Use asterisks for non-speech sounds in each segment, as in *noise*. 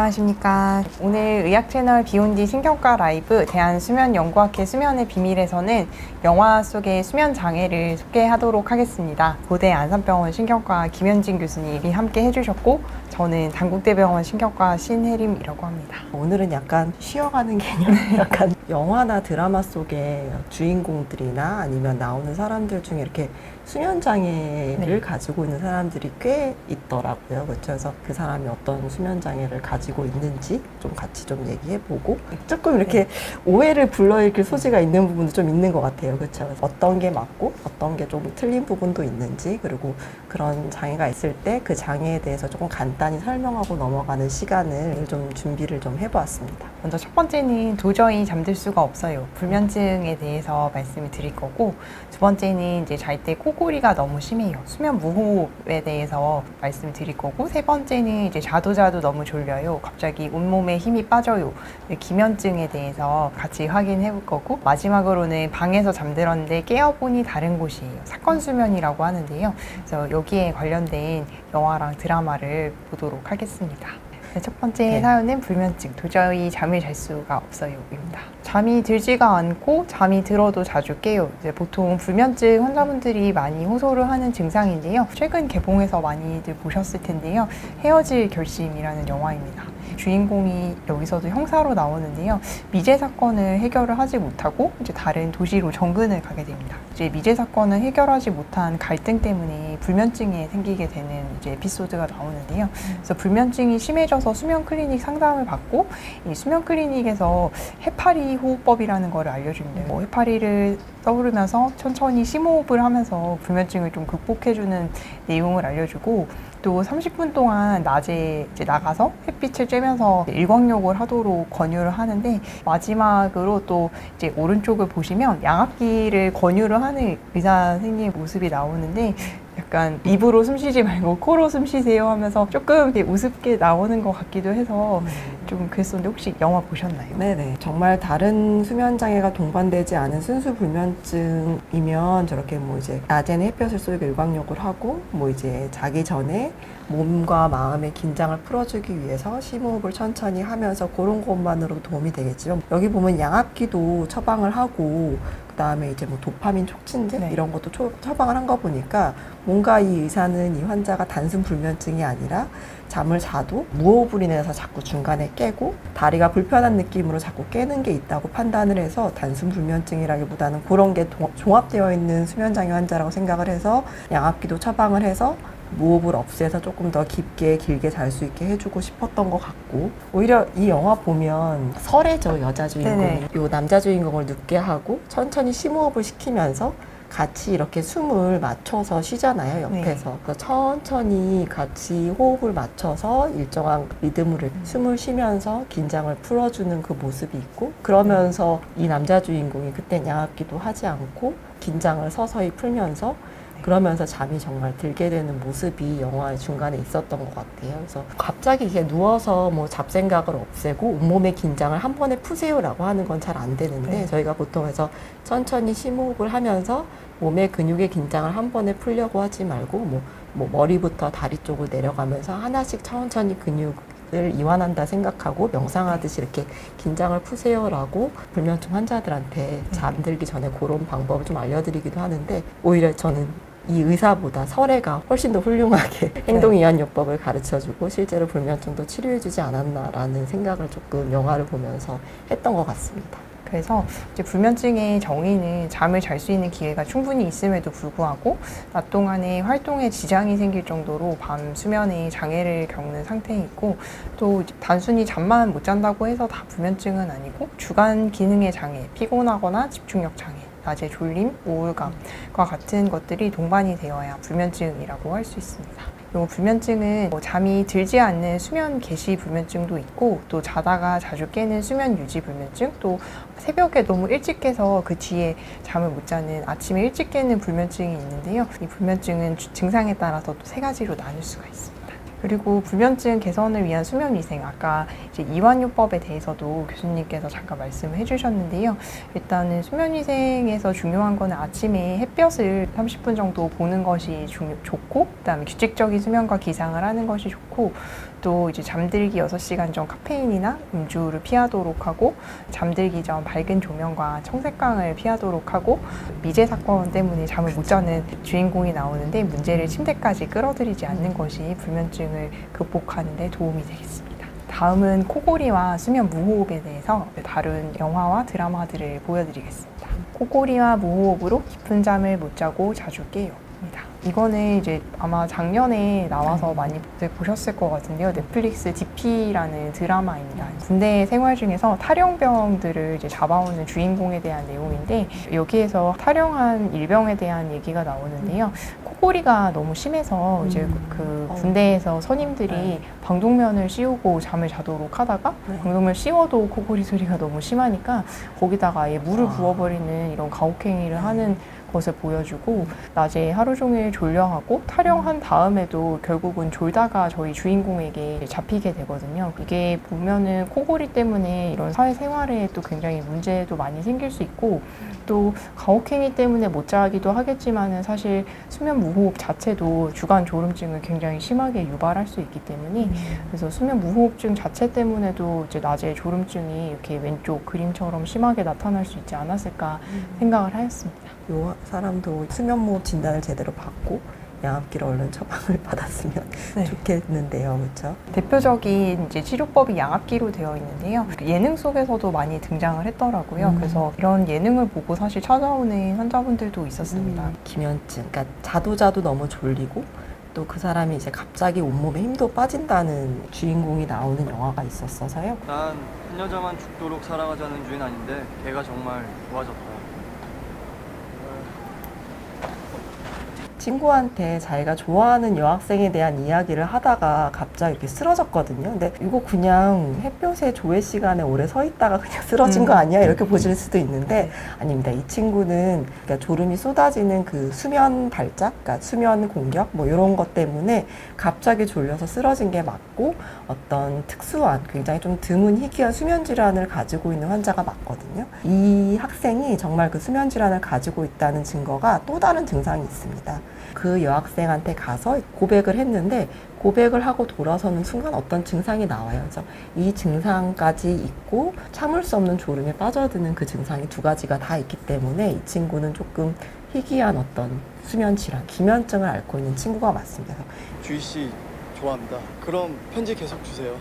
안녕하십니까. 오늘 의학 채널 비욘디 신경과 라이브 대한수면연구학회 수면의 비밀에서는 영화 속의 수면 장애를 소개하도록 하겠습니다. 고대 안산병원 신경과 김현진 교수님이 함께 해주셨고 저는 단국대병원 신경과 신혜림이라고 합니다. 오늘은 약간 쉬어가는 개념, 약간 영화나 드라마 속의 주인공들이나 아니면 나오는 사람들 중에 이렇게 수면 장애를 네. 가지고 있는 사람들이 꽤 있더라고요. 그렇죠. 그래서 그 사람이 어떤 수면 장애를 가지고 있는지 좀 같이 좀 얘기해보고 조금 이렇게 오해를 불러일으킬 소지가 있는 부분도 좀 있는 것 같아요. 그렇죠. 어떤 게 맞고 어떤 게 좀 틀린 부분도 있는지 그리고 그런 장애가 있을 때 그 장애에 대해서 조금 간단히 설명하고 넘어가는 시간을 좀 준비를 좀 해보았습니다. 먼저 첫 번째는 도저히 잠들 수가 없어요. 불면증에 대해서 말씀을 드릴 거고 두 번째는 이제 잘 때 코골이가 너무 심해요. 수면 무호흡에 대해서 말씀을 드릴 거고 세 번째는 이제 자도 자도 너무 졸려요. 갑자기 온몸에 힘이 빠져요. 네, 기면증에 대해서 같이 확인해 볼 거고 마지막으로는 방에서 잠들었는데 깨어보니 다른 곳이에요. 사건 수면이라고 하는데요. 그래서 여기에 관련된 영화랑 드라마를 보도록 하겠습니다. 네, 첫 번째 네. 사연은 불면증. 도저히 잠을 잘 수가 없어요입니다. 잠이 들지가 않고 잠이 들어도 자주 깨요. 이제 보통 불면증 환자분들이 많이 호소를 하는 증상인데요. 최근 개봉해서 많이들 보셨을 텐데요. 헤어질 결심이라는 영화입니다. 주인공이 여기서도 형사로 나오는데요. 미제 사건을 해결을 하지 못하고 이제 다른 도시로 정근을 가게 됩니다. 이제 미제 사건을 해결하지 못한 갈등 때문에 불면증이 생기게 되는 이제 에피소드가 나오는데요. 그래서 불면증이 심해져서 수면 클리닉 상담을 받고 이 수면 클리닉에서 해파리 호흡법이라는 거를 알려줍니다. 뭐 해파리를 떠오르면서 천천히 심호흡을 하면서 불면증을 좀 극복해주는 내용을 알려주고 또 30분 동안 낮에 이제 나가서 햇빛을 쬐면서 일광욕을 하도록 권유를 하는데 마지막으로 또 이제 오른쪽을 보시면 양압기를 권유를 하는 의사 선생님 모습이 나오는데 약간 입으로 숨 쉬지 말고 코로 숨 쉬세요 하면서 조금 이렇게 우습게 나오는 것 같기도 해서 좀 그랬었는데 혹시 영화 보셨나요? 네네. 정말 다른 수면 장애가 동반되지 않은 순수 불면증이면 저렇게 뭐 이제 낮에는 햇볕을 쏘고 일광욕을 하고 뭐 이제 자기 전에 몸과 마음의 긴장을 풀어주기 위해서 심호흡을 천천히 하면서 그런 것만으로도 도움이 되겠지만 여기 보면 양압기도 처방을 하고 그다음에 이제 뭐 도파민 촉진제 네. 이런 것도 초- 처방을 한 거 보니까 뭔가 이 의사는 이 환자가 단순 불면증이 아니라 잠을 자도 무호흡으로 인해서 자꾸 중간에 깨고 다리가 불편한 느낌으로 자꾸 깨는 게 있다고 판단을 해서 단순 불면증이라기보다는 그런 게 동- 종합되어 있는 수면장애 환자라고 생각을 해서 양압기도 처방을 해서 무호흡을 없애서 조금 더 깊게 길게 잘 수 있게 해주고 싶었던 것 같고 오히려 이 영화 보면 설레죠 여자 주인공이. 요 남자 주인공을 눕게 하고 천천히 심호흡을 시키면서 같이 이렇게 숨을 맞춰서 쉬잖아요 옆에서. 그래서 천천히 같이 호흡을 맞춰서 일정한 리듬으로 숨을 쉬면서 긴장을 풀어주는 그 모습이 있고 그러면서 이 남자 주인공이 그때 양압기도 하지 않고 긴장을 서서히 풀면서 그러면서 잠이 정말 들게 되는 모습이 영화의 중간에 있었던 것 같아요. 그래서 갑자기 이게 누워서 뭐 잡생각을 없애고 온몸의 긴장을 한 번에 푸세요라고 하는 건 잘 안 되는데 네. 저희가 보통 해서 천천히 심호흡을 하면서 몸의 근육의 긴장을 한 번에 풀려고 하지 말고 뭐, 뭐 머리부터 다리 쪽을 내려가면서 하나씩 천천히 근육 을 이완한다 생각하고 명상하듯이 이렇게 긴장을 푸세요라고 불면증 환자들한테 잠들기 전에 그런 방법을 좀 알려드리기도 하는데 오히려 저는 이 의사보다 설애가 훨씬 더 훌륭하게 *laughs* 행동 이완요법을 가르쳐주고 실제로 불면증도 치료해주지 않았나라는 생각을 조금 영화를 보면서 했던 것 같습니다. 그래서 이제 불면증의 정의는 잠을 잘 수 있는 기회가 충분히 있음에도 불구하고 낮 동안에 활동에 지장이 생길 정도로 밤 수면에 장애를 겪는 상태에 있고 또 단순히 잠만 못 잔다고 해서 다 불면증은 아니고 주간 기능의 장애, 피곤하거나 집중력 장애, 낮에 졸림, 우울감과 같은 것들이 동반이 되어야 불면증이라고 할 수 있습니다. 요 불면증은 뭐 잠이 들지 않는 수면 개시 불면증도 있고 또 자다가 자주 깨는 수면 유지 불면증 또 새벽에 너무 일찍 깨서 그 뒤에 잠을 못 자는 아침에 일찍 깨는 불면증이 있는데요. 이 불면증은 주- 증상에 따라서 또 세 가지로 나눌 수가 있습니다. 그리고 불면증 개선을 위한 수면 위생 아까 이제 이완요법에 대해서도 교수님께서 잠깐 말씀을 해주셨는데요. 일단은 수면 위생에서 중요한 거는 아침에 햇볕을 30분 정도 보는 것이 중요, 좋고 그다음에 규칙적인 수면과 기상을 하는 것이 좋고 또 이제 잠들기 6시간 전 카페인이나 음주를 피하도록 하고 잠들기 전 밝은 조명과 청색광을 피하도록 하고 미제 사건 때문에 잠을 못 자는 주인공이 나오는데 문제를 침대까지 끌어들이지 않는 것이 불면증을 극복하는 데 도움이 되겠습니다. 다음은 코골이와 수면 무호흡에 대해서 다룬 영화와 드라마들을 보여드리겠습니다. 코골이와 무호흡으로 깊은 잠을 못 자고 자주 깨요. 입니다. 이거는 이제 아마 작년에 나와서 많이 보셨을 것 같은데요. 넷플릭스 DP라는 드라마입니다. 군대 생활 중에서 탈영병들을 이제 잡아오는 주인공에 대한 내용인데 여기에서 탈영한 일병에 대한 얘기가 나오는데요. 코골이가 너무 심해서 이제 음. 그 어. 군대에서 선임들이 네. 방독면을 씌우고 잠을 자도록 하다가 네. 방독면 씌워도 코골이 소리가 너무 심하니까 거기다가 아예 물을 아. 부어버리는 이런 가혹행위를 네. 하는 것을 보여주고 낮에 하루 종일 졸려하고 탈영한 다음에도 결국은 졸다가 저희 주인공에게 잡히게 되거든요. 이게 보면은 코골이 때문에 이런 사회생활에 또 굉장히 문제도 많이 생길 수 있고 또 가혹행위 때문에 못 자기도 하겠지만은 사실 수면 무호흡 자체도 주간 졸음증을 굉장히 심하게 유발할 수 있기 때문에 그래서 수면 무호흡증 자체 때문에도 이제 낮에 졸음증이 이렇게 왼쪽 그림처럼 심하게 나타날 수 있지 않았을까 생각을 하였습니다. 요 사람도 수면무호흡 진단을 제대로 받고 양압기를 얼른 처방을 *laughs* 받았으면 네. 좋겠는데요, 그렇죠? 대표적인 이제 치료법이 양압기로 되어 있는데요. 그 예능 속에서도 많이 등장을 했더라고요. 음. 그래서 이런 예능을 보고 사실 찾아오는 환자분들도 있었습니다. 음, 기면증, 그러니까 자도 자도 너무 졸리고 또 그 사람이 이제 갑자기 온몸에 힘도 빠진다는 주인공이 나오는 영화가 있었어서요. 난 한 여자만 죽도록 사랑하자는 주인 아닌데 걔가 정말 좋아졌다. 친구한테 자기가 좋아하는 여학생에 대한 이야기를 하다가 갑자기 이렇게 쓰러졌거든요. 근데 이거 그냥 햇볕에 조회 시간에 오래 서 있다가 그냥 쓰러진 음. 거 아니야? 이렇게 보실 수도 있는데 아닙니다. 이 친구는 그러니까 졸음이 쏟아지는 그 수면 발작, 그러니까 수면 공격 뭐 이런 것 때문에 갑자기 졸려서 쓰러진 게 맞고 어떤 특수한 굉장히 좀 드문 희귀한 수면 질환을 가지고 있는 환자가 맞거든요. 이 학생이 정말 그 수면 질환을 가지고 있다는 증거가 또 다른 증상이 있습니다. 그 여학생한테 가서 고백을 했는데 고백을 하고 돌아서는 순간 어떤 증상이 나와요. 그래서 이 증상까지 있고 참을 수 없는 졸음에 빠져드는 그 증상이 두 가지가 다 있기 때문에 이 친구는 조금 희귀한 어떤 수면 질환, 기면증을 앓고 있는 친구가 맞습니다. 주희 씨 좋아합니다. 그럼 편지 계속 주세요.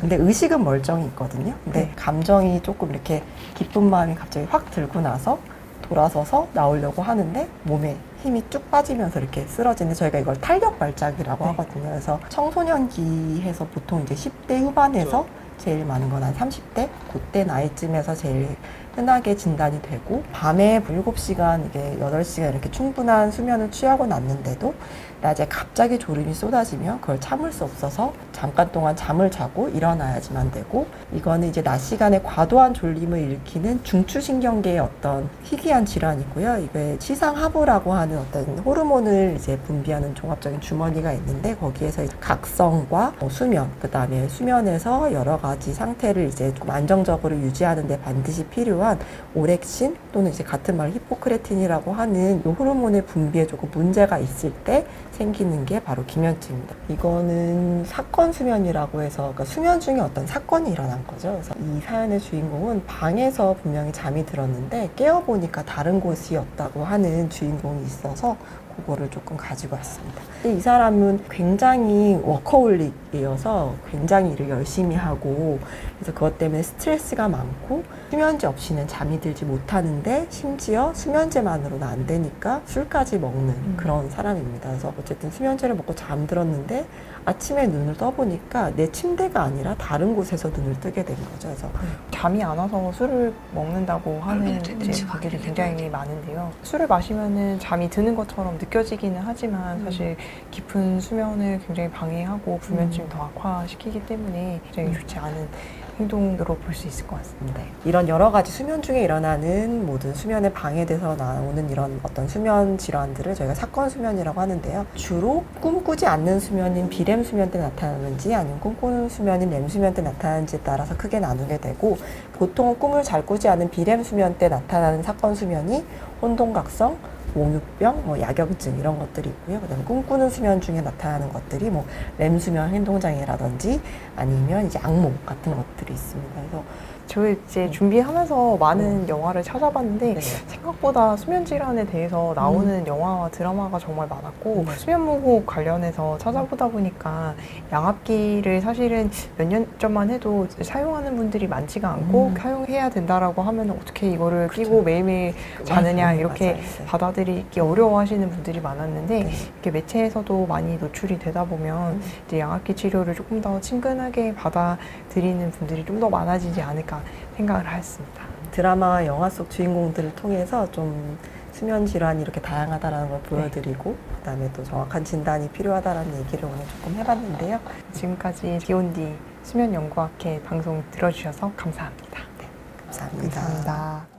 근데 의식은 멀쩡히 있거든요. 근데 네. 감정이 조금 이렇게 기쁜 마음이 갑자기 확 들고 나서 돌아서서 나오려고 하는데 몸에 힘이 쭉 빠지면서 이렇게 쓰러지는데 저희가 이걸 탄력 발작이라고 네. 하거든요. 그래서 청소년기에서 보통 이제 10대 후반에서 제일 많은 건 한 30대 그때 나이쯤에서 제일 흔하게 진단이 되고 밤에 7시간 이게 8시간 이렇게 충분한 수면을 취하고 났는데도 낮에 갑자기 졸음이 쏟아지면 그걸 참을 수 없어서 잠깐 동안 잠을 자고 일어나야지만 되고 이거는 이제 낮 시간에 과도한 졸림을 일으키는 중추신경계의 어떤 희귀한 질환이고요. 이게 시상하부라고 하는 어떤 호르몬을 이제 분비하는 종합적인 주머니가 있는데 거기에서 각성과 뭐 수면, 그 다음에 수면에서 여러 가지 상태를 이제 좀 안정적으로 유지하는 데 반드시 필요한 오렉신 또는 이제 같은 말 히포크레틴이라고 하는 이 호르몬의 분비에 조금 문제가 있을 때 생기는 게 바로 기면증입니다. 이거는 사건 수면이라고 해서 그러니까 수면 중에 어떤 사건이 일어난 거죠. 그래서 이 사연의 주인공은 방에서 분명히 잠이 들었는데 깨어보니까 다른 곳이었다고 하는 주인공이 있어서 그거를 조금 가지고 왔습니다. 이 사람은 굉장히 워커홀릭 이어서 굉장히 일을 열심히 하고 그래서 그것 때문에 스트레스가 많고 수면제 없이는 잠이 들지 못하는데 심지어 수면제만으로는 안 되니까 술까지 먹는 음. 그런 사람입니다. 그래서 어쨌든 수면제를 먹고 잠들었는데 아침에 눈을 떠보니까 내 침대가 아니라 다른 곳에서 눈을 뜨게 된 거죠. 그래서 잠이 안 와서 술을 먹는다고 하는 이제 분들이 굉장히 많은데요. 술을 마시면은 잠이 드는 것처럼 느껴지기는 하지만 음. 사실 깊은 수면을 굉장히 방해하고 불면증 음. 더 악화시키기 때문에 굉장히 음. 좋지 않은 행동으로 볼 수 있을 것 같습니다. 네. 이런 여러 가지 수면 중에 일어나는 모든 수면에 방해돼서 나오는 이런 어떤 수면 질환들을 저희가 사건 수면이라고 하는데요. 주로 꿈꾸지 않는 수면인 비렘 수면 때 나타나는지 아니면 꿈꾸는 수면인 렘 수면 때 나타나는지에 따라서 크게 나누게 되고 보통은 꿈을 잘 꾸지 않은 비렘 수면 때 나타나는 사건 수면이 혼동각성, 몽유병, 뭐 야경증 이런 것들이 있고요. 그다음에 꿈꾸는 수면 중에 나타나는 것들이 뭐 렘수면 행동장애라든지 아니면 이제 악몽 같은 것들이 있습니다. 그래서 저 이제 음. 준비하면서 많은 영화를 찾아봤는데 네. 생각보다 수면 질환에 대해서 나오는 영화와 드라마가 정말 많았고 네. 수면 무호흡 관련해서 찾아보다 보니까 양압기를 사실은 몇 년 전만 해도 사용하는 분들이 많지가 않고 음. 사용해야 된다라고 하면 어떻게 이거를 끼고 매일매일 자느냐. 이렇게 맞아요. 네. 받아들이기 어려워하시는 분들이 많았는데 네. 이렇게 매체에서도 많이 노출이 되다 보면 음. 이제 양압기 치료를 조금 더 친근하게 받아들이는 분들이 좀 더 많아지지 않을까 생각을 하였습니다. 드라마와 영화 속 주인공들을 통해서 좀 수면 질환이 이렇게 다양하다라는 걸 보여드리고 그다음에 또 정확한 진단이 필요하다라는 얘기를 오늘 조금 해봤는데요. 지금까지 디온디 수면연구학회 방송 들어주셔서 감사합니다. 감사합니다. 감사합니다.